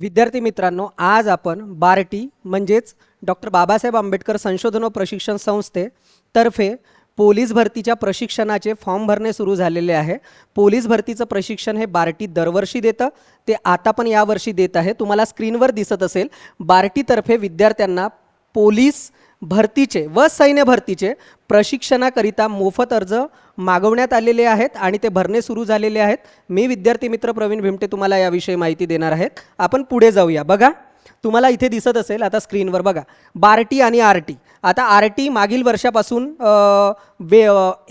विद्यार्थी मित्रांनो आज आपण बार्टी म्हणजेच डॉक्टर बाबासाहेब आंबेडकर संशोधन व प्रशिक्षण संस्थेतर्फे पोलीस भरतीच्या प्रशिक्षणाचे फॉर्म भरणे सुरू झालेले आहे. पोलीस भरतीचं प्रशिक्षण हे बार्टी दरवर्षी देतं. ते आता पण यावर्षी देत आहे. तुम्हाला स्क्रीनवर दिसत असेल बार्टीतर्फे विद्यार्थ्यांना पोलीस भरतीचे व सैन्य भरतीचे प्रशिक्षणाकरिता मोफत अर्ज मागवण्यात आलेले आहेत आणि ते भरणे सुरू झालेले आहेत. मी विद्यार्थी मित्र प्रवीण भिमटे तुम्हाला याविषयी माहिती देणार आहेत. आपण पुढे जाऊया. बघा तुम्हाला इथे दिसत असेल आता स्क्रीनवर बघा. बार्टी आणि आर टी आता आर टी मागील वर्षापासून वे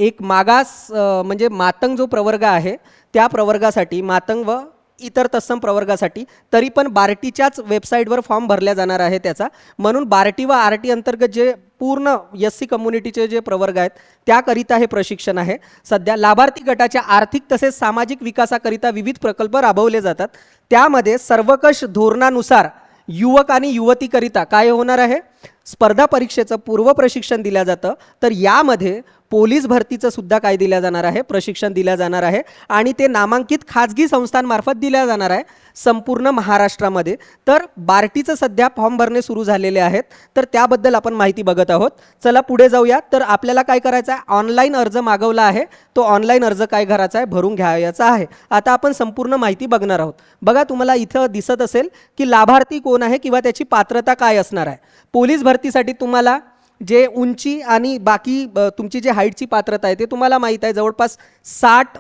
एक मागास म्हणजे मातंग जो प्रवर्ग आहे त्या प्रवर्गासाठी मातंग व इतर तत्सम प्रवर्गासाठी तरी पण बार्टीच्याच वेबसाईटवर फॉर्म भरल्या जाणार आहे त्याचा. म्हणून बार्टी व आर टी अंतर्गत जे पूर्ण एस सी कम्युनिटीचे जे प्रवर्ग आहेत त्याकरिता हे प्रशिक्षण आहे. सध्या लाभार्थी गटाच्या आर्थिक तसेच सामाजिक विकासाकरिता विविध प्रकल्प राबवले जातात. त्यामध्ये सर्वकष धोरणानुसार युवक आणि युवतीकरिता काय होणार आहे? स्पर्धा परीक्षेचं पूर्व प्रशिक्षण दिलं जातं. तर यामध्ये पोलीस भरतीचं सुद्धा काय दिलं जाणार आहे? प्रशिक्षण दिलं जाणार आहे आणि ते नामांकित खाजगी संस्थांमार्फत दिल्या जाणार आहे संपूर्ण महाराष्ट्रामध्ये. तर बार्टीचं सध्या फॉर्म भरणे सुरू झालेले आहेत. तर त्याबद्दल आपण माहिती बघत आहोत. चला पुढे जाऊया. तर आपल्याला काय करायचं आहे? ऑनलाईन अर्ज मागवला आहे. तो ऑनलाईन अर्ज काय करायचा आहे? भरून घ्यायचा आहे. आता आपण संपूर्ण माहिती बघणार आहोत. बघा तुम्हाला इथं दिसत असेल की लाभार्थी कोण आहे किंवा त्याची पात्रता काय असणार आहे? पोलीस भरतीसाठी तुम्हाला जे उंची आणि बाकी तुमची जे हाईटची पात्रता आहे ते तुम्हाला माहीत आहे. जवळपास साठ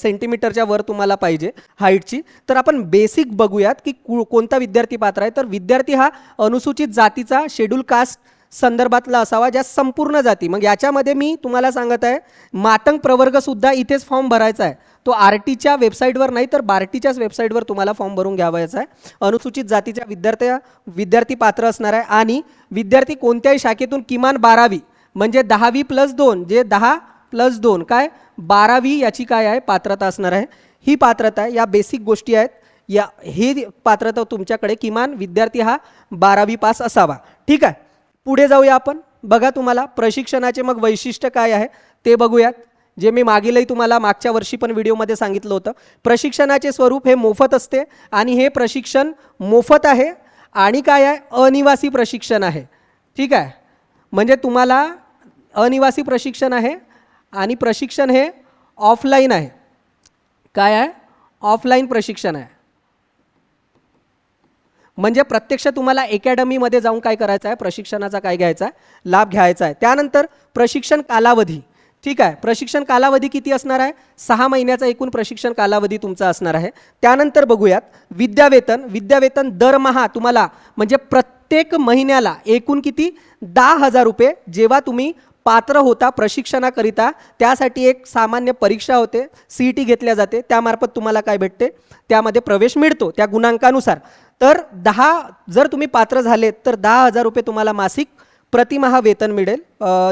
सेंटीमीटरच्या वर तुम्हाला पाहिजे हाईटची तर आपण बेसिक बघूयात की कोणता विद्यार्थी पात्र आहे. तर विद्यार्थी हा अनुसूचित जातीचा शेड्यूल कास्ट संदर्भातला असावा ज्या संपूर्ण जाती. मग याच्यामध्ये मी तुम्हाला सांगत आहे मातंग प्रवर्गसुद्धा इथेच फॉर्म भरायचा आहे. तो आर टीच्या वेबसाईटवर नाही तर बार्टीच्याच वेबसाईटवर तुम्हाला फॉर्म भरून घ्यावायचा आहे. अनुसूचित जातीच्या विद्यार्थ्या विद्यार्थी पात्र असणार आहे आणि विद्यार्थी कोणत्याही शाखेतून किमान बारावी म्हणजे दहावी प्लस दोन जे दहा प्लस दोन काय? बारावी याची काय आहे? पात्रता असणार आहे. ही पात्रता आहे या बेसिक गोष्टी आहेत. या हे पात्रता तुमच्याकडे किमान विद्यार्थी हा बारावी पास असावा. ठीक आहे? पुढे जाऊया आपण. बघा तुम्हाला प्रशिक्षणाचे मग वैशिष्ट्य काय आहे ते बघूयात. जे मी मागीलही तुम्हाला मागच्या वर्षी पण व्हिडिओमध्ये सांगितलं होतं. प्रशिक्षणाचे स्वरूप हे मोफत असते आणि हे प्रशिक्षण मोफत आहे आणि काय आहे? अनिवासी प्रशिक्षण आहे. ठीक आहे? म्हणजे तुम्हाला अनिवासी प्रशिक्षण आहे आणि प्रशिक्षण हे ऑफलाईन आहे. काय आहे? ऑफलाईन प्रशिक्षण आहे. म्हणजे प्रत्यक्ष तुम्हाला अकॅडमीमध्ये जाऊन काय करायचं आहे? प्रशिक्षणाचा काय घ्यायचा आहे? लाभ घ्यायचा आहे. त्यानंतर प्रशिक्षण कालावधी. ठीक आहे? प्रशिक्षण कालावधी किती असणार आहे? सहा महिन्याचा एकूण प्रशिक्षण कालावधी तुमचा असणार आहे. त्यानंतर बघूयात विद्यावेतन. विद्यावेतन दरमहा तुम्हाला म्हणजे प्रत्येक महिन्याला एकूण किती? दहा हजार रुपये जेव्हा तुम्ही पात्र होता प्रशिक्षणाकरिता. त्यासाठी एक सामान्य परीक्षा होते. सी ई टी घेतल्या जाते. त्यामार्फत तुम्हाला काय भेटते? त्यामध्ये प्रवेश मिळतो. त्या गुणांकानुसार. तर दहा जर तुम्ही पात्र झाले तर दहा हजार रुपये तुम्हाला मासिक प्रतिमहा वेतन मिळेल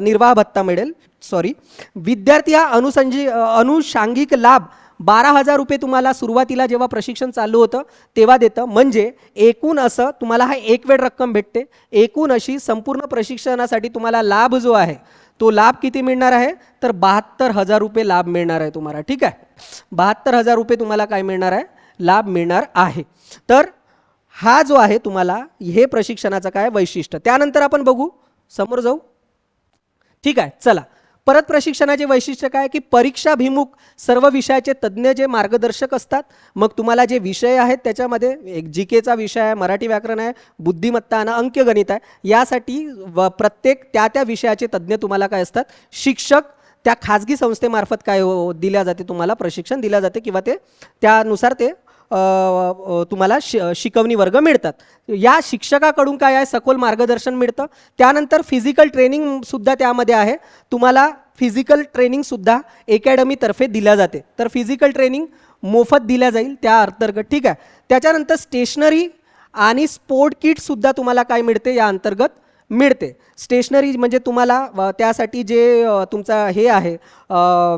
निर्वाह भत्ता मिळेल सॉरी विद्यार्थी हा अनुसंजी अनुषांगिक लाभ बारा हजार रुपये तुम्हाला सुरुवातीला जेव्हा प्रशिक्षण चालू होतं तेव्हा देतं. म्हणजे एकूण असं तुम्हाला हा एक वेळ रक्कम भेटते. एकूण अशी संपूर्ण प्रशिक्षणासाठी तुम्हाला लाभ जो आहे तो लाभ किती मिळणार आहे? तर बहात्तर हजार रुपये लाभ मिळणार आहे तुम्हाला ठीक आहे? बहात्तर हजार रुपये तुम्हाला काय मिळणार आहे? लाभ मिळणार आहे. तर हा जो आहे तुम्हाला हे प्रशिक्षणाचं काय वैशिष्ट्य? त्यानंतर आपण बघू. समोर जाऊ. ठीक आहे चला. परत प्रशिक्षणाचे वैशिष्ट्य काय? की परीक्षाभिमुख सर्व विषयाचे तज्ज्ञ जे मार्गदर्शक असतात मग तुम्हाला जे विषय आहेत त्याच्यामध्ये एक जी केचा विषय आहे मराठी व्याकरण आहे बुद्धिमत्ता आणि अंक्यगणित आहे यासाठी व प्रत्येक त्या त्या विषयाचे तज्ज्ञ तुम्हाला काय असतात? शिक्षक त्या खाजगी संस्थेमार्फत काय हो- दिल्या जाते तुम्हाला प्रशिक्षण दिल्या जाते किंवा ते त्यानुसार ते तुम्हाला शि शिकवणी वर्ग मिळतात. या शिक्षकाकडून काय आहे? सखोल मार्गदर्शन मिळतं. त्यानंतर फिजिकल ट्रेनिंगसुद्धा त्यामध्ये आहे. तुम्हाला फिजिकल ट्रेनिंगसुद्धा अकॅडमीतर्फे दिल्या जाते. तर फिजिकल ट्रेनिंग मोफत दिल्या जाईल त्या अंतर्गत. ठीक आहे? त्याच्यानंतर स्टेशनरी आणि स्पोर्ट किटसुद्धा तुम्हाला काय मिळते या अंतर्गत? मिळते. स्टेशनरी म्हणजे तुम्हाला त्यासाठी जे तुमचा हे आहे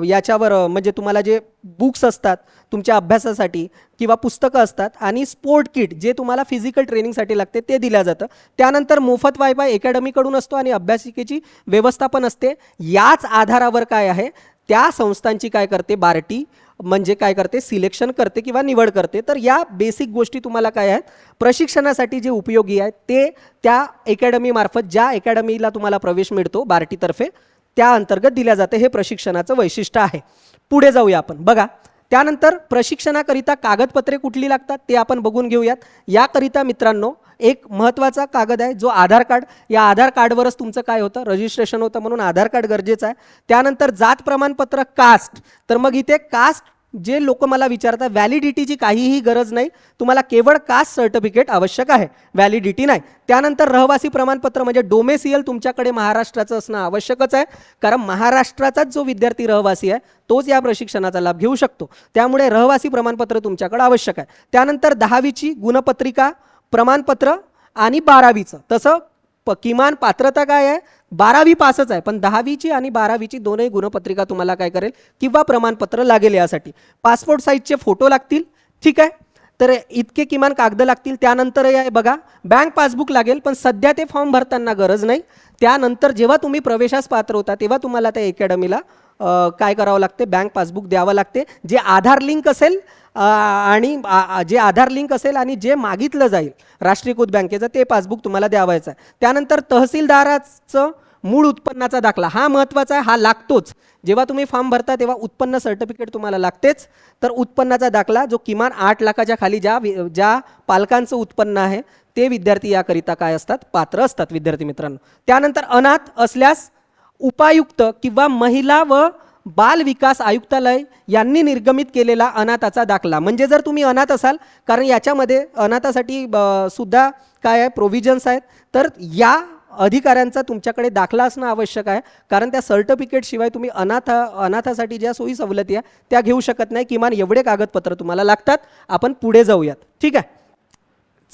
याच्यावर म्हणजे तुम्हाला जे बुक्स असतात तुमच्या अभ्यासासाठी किंवा पुस्तकं असतात आणि स्पोर्ट किट जे तुम्हाला फिजिकल ट्रेनिंगसाठी लागते ते दिलं जातं. त्यानंतर मोफत वायफाय अकॅडमीकडून असतो आणि अभ्यासिकेची व्यवस्था पण असते. याच आधारावर काय आहे त्या संस्थांची काय करते बार्टी म्हणजे काय करते? सिलेक्शन करते किंवा निवड करते. तर या बेसिक गोष्टी तुम्हाला काय आहेत? प्रशिक्षणासाठी जे उपयोगी आहेत ते त्या अकॅडमीमार्फत ज्या अकॅडमीला तुम्हाला प्रवेश मिळतो बार्टीतर्फे त्या अंतर्गत दिल्या जाते. हे प्रशिक्षणाचं वैशिष्ट्य आहे. पुढे जाऊया आपण. बघा त्यानंतर प्रशिक्षणाकरिता कागदपत्रे कुठली लागतात? ते आपण बघून घेऊयात. याकरिता मित्रांनो एक महत्त्वाचा कागद आहे जो आधार कार्ड. या आधार कार्डवरच तुमचं काय होतं? रजिस्ट्रेशन होतं म्हणून आधार कार्ड गरजेचं आहे. त्यानंतर जात प्रमाणपत्र कास्ट तर मग इथे कास्ट जे लोक मला विचारतात व्हॅलिडिटीची काहीही गरज नाही. तुम्हाला केवळ कास्ट सर्टिफिकेट आवश्यक आहे. व्हॅलिडिटी नाही. त्यानंतर रहवासी प्रमाणपत्र म्हणजे डोमेसियल तुमच्याकडे महाराष्ट्राचं असणं आवश्यकच आहे. कारण महाराष्ट्राचाच जो विद्यार्थी रहवासी आहे तोच या प्रशिक्षणाचा लाभ घेऊ शकतो. त्यामुळे रहवासी प्रमाणपत्र तुमच्याकडे आवश्यक आहे. त्यानंतर दहावीची गुणपत्रिका प्रमाणपत्र आणि बारावीचं. तसं प किमान पात्रता काय आहे? बारावी पासच आहे. पण दहावीची आणि बारावीची दोनही गुणपत्रिका तुम्हाला काय करेल? किंवा प्रमाणपत्र लागेल यासाठी. पासपोर्ट साईजचे फोटो लागतील. ठीक आहे? तर इतके किमान कागद लागतील. त्यानंतर आहे बघा बँक पासबुक लागेल. पण सध्या ते फॉर्म भरताना गरज नाही. त्यानंतर जेव्हा तुम्ही प्रवेशास पात्र होता तेव्हा तुम्हाला त्या अकॅडमीला काय करावं लागते? बँक पासबुक द्यावं लागते. जे आधार लिंक असेल आणि जे आधार लिंक असेल आणि जे मागितलं जाईल राष्ट्रीयकृत बँकेचं ते पासबुक तुम्हाला द्यावायचं आहे. त्यानंतर तहसीलदाराचं मूळ उत्पन्नाचा दाखला. हा महत्त्वाचा आहे हा लागतोच. जेव्हा तुम्ही फॉर्म भरता तेव्हा उत्पन्न सर्टिफिकेट तुम्हाला लागतेच. तर उत्पन्नाचा दाखला जो किमान आठ लाखाच्या खाली ज्या ज्या पालकांचं उत्पन्न आहे ते विद्यार्थी याकरिता काय असतात? पात्र असतात विद्यार्थी मित्रांनो. त्यानंतर अनाथ असल्यास उपायुक्त किंवा महिला व बाल विकास आयुक्तालय यांनी निर्गमित केलेला अनाथाचा दाखला. म्हणजे जर तुम्ही अनाथ असाल कारण याच्यामध्ये अनाथासाठी ब- सुद्धा काय आहे प्रोव्हिजन्स आहेत तर या अधिकाऱ्यांचा तुमच्याकडे दाखला असणं आवश्यक आहे. कारण त्या सर्टिफिकेट शिवाय तुम्ही अनाथ अनाथासाठी ज्या सोयी सवलती आहे त्या घेऊ शकत नाही. किमान एवढे कागदपत्र तुम्हाला लागतात. आपण पुढे जाऊयात. ठीक आहे?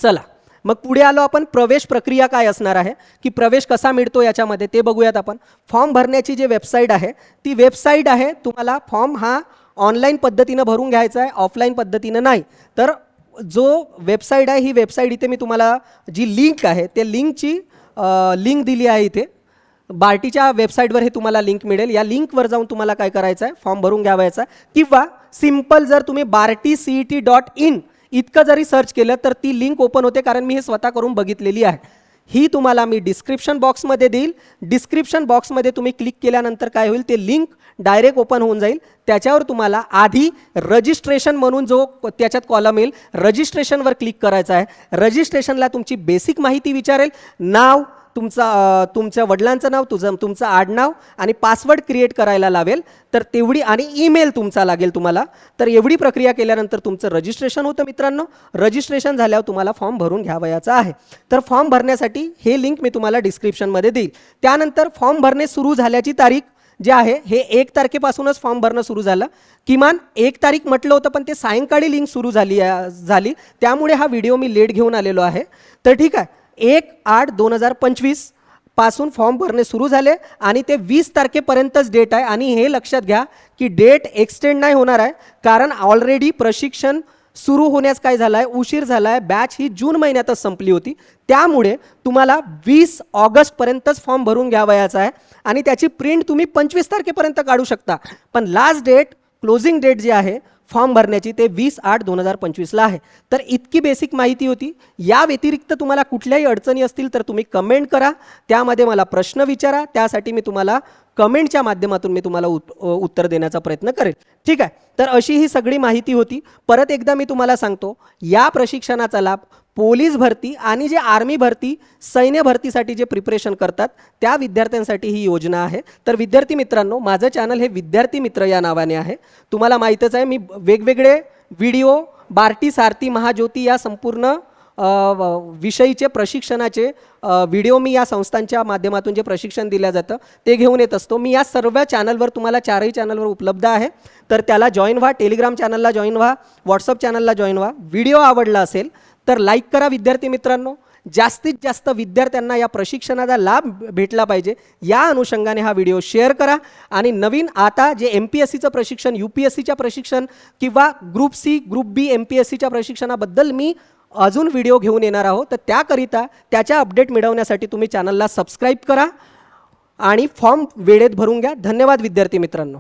चला. मग पुढे आलो आपण प्रवेश प्रक्रिया काय असणार आहे? की प्रवेश कसा मिळतो याच्यामध्ये ते बघूयात आपण. फॉर्म भरण्याची जी वेबसाईट आहे ती वेबसाईट आहे तुम्हाला फॉर्म हा ऑनलाईन पद्धतीनं भरून घ्यायचा आहे ऑफलाईन पद्धतीनं नाही. तर जो वेबसाईट आहे ही वेबसाईट इथे मी तुम्हाला जी लिंक आहे ते लिंकची लिंक दिली आहे इथे. बार्टीच्या वेबसाईटवर हे तुम्हाला लिंक मिळेल. या लिंकवर जाऊन तुम्हाला काय करायचं आहे फॉर्म भरून घ्यावायचा आहे. किंवा सिंपल जर तुम्ही Barti C E T dot in इतकं जरी सर्च केलं तर ती लिंक ओपन होते कारण मी हे स्वतः करून बघितलेली आहे. ही तुम्हाला मी डिस्क्रिप्शन बॉक्समध्ये देईल. डिस्क्रिप्शन बॉक्समध्ये तुम्ही क्लिक केल्यानंतर काय होईल? ते लिंक डायरेक्ट ओपन होऊन जाईल. त्याच्यावर तुम्हाला आधी रजिस्ट्रेशन म्हणून जो त्याच्यात कॉलम येईल रजिस्ट्रेशनवर क्लिक करायचं आहे. रजिस्ट्रेशनला तुमची बेसिक माहिती विचारेल. नाव तुमचा तुमच्या वडिलांचं नाव तुझं तुमचं आडनाव आणि पासवर्ड क्रिएट करायला लावेल तर तेवढी आणि ईमेल तुमचा लागेल तुम्हाला. तर एवढी प्रक्रिया केल्यानंतर तुमचं रजिस्ट्रेशन होतं मित्रांनो. रजिस्ट्रेशन झाल्यावर तुम्हाला फॉर्म भरून घ्यावयाचा आहे. तर फॉर्म भरण्यासाठी हे लिंक मी तुम्हाला डिस्क्रिप्शनमध्ये देईल. त्यानंतर फॉर्म भरणे सुरू झाल्याची तारीख जे आहे हे एक तारखेपासूनच फॉर्म भरणं सुरू झालं. किमान एक तारीख म्हटलं होतं पण ते सायंकाळी लिंक सुरू झाली झाली. त्यामुळे हा व्हिडिओ मी लेट घेऊन आलेलो आहे. तर ठीक आहे. एक आठ दोन हजार पंचवीसपासून फॉर्म भरणे सुरू झाले आणि ते वीस तारखेपर्यंतच डेट आहे. आणि हे लक्षात घ्या की डेट एक्सटेंड नाही होणार आहे. कारण ऑलरेडी प्रशिक्षण सुरू होण्यास काय झालं आहे उशीर झाला आहे बॅच ही जून महिन्यातच संपली होती. त्यामुळे तुम्हाला वीस ऑगस्टपर्यंतच फॉर्म भरून घ्यावयाचा आहे. आणि त्याची प्रिंट तुम्ही पंचवीस तारखेपर्यंत काढू शकता. पण लास्ट डेट क्लोजिंग डेट जी आहे फॉर्म भरण्याची ते वीस आठ दोन हजार पंचवीसला आहे. तर इतकी बेसिक माहिती होती. या व्यतिरिक्त तुम्हाला कुठल्याही अडचणी असतील तर तुम्ही कमेंट करा. त्यामध्ये मला प्रश्न विचारा. त्यासाठी मी तुम्हाला कमेंटच्या माध्यमातून मी तुम्हाला उत्तर देण्याचा प्रयत्न करेल. ठीक आहे? तर अशी ही सगळी माहिती होती. परत एकदा मी तुम्हाला सांगतो. या प्रशिक्षणाचा लाभ पोलीस भरती आणि जे आर्मी भरती सैन्य भरतीसाठी जे प्रिपरेशन करतात त्या विद्यार्थ्यांसाठी ही योजना आहे. तर विद्यार्थी मित्रांनो माझं चॅनल हे विद्यार्थी मित्र या नावाने आहे. तुम्हाला माहीतच आहे मी वेगवेगळे व्हिडिओ बार्टी सारथी महाज्योती या संपूर्ण विषयीचे प्रशिक्षणाचे व्हिडिओ मी या संस्थांच्या माध्यमातून जे प्रशिक्षण दिलं जातं ते घेऊन येत असतो. मी या सर्व चॅनलवर तुम्हाला चारही चॅनलवर उपलब्ध आहे. तर त्याला जॉईन व्हा टेलिग्राम चॅनलला जॉईन व्हा व्हॉट्सअप चॅनलला जॉईन व्हा. व्हिडिओ आवडला असेल तर लाईक करा विद्यार्थी मित्रांनो. जास्तीत जास्त विद्यार्थ्यांना या प्रशिक्षणाचा लाभ भेटला पाहिजे. या अनुषंगाने हा व्हिडिओ शेअर करा. आणि नवीन आता जे एम पी एस सीचं प्रशिक्षण यू पी एस सीच्या प्रशिक्षण किंवा group C group B M P S सीच्या प्रशिक्षणाबद्दल मी अजून व्हिडिओ घेऊन येणार आहोत. तर त्याकरिता त्याच्या अपडेट मिळवण्यासाठी तुम्ही चॅनलला सबस्क्राईब करा. आणि फॉर्म वेळेत भरून घ्या. धन्यवाद विद्यार्थी मित्रांनो.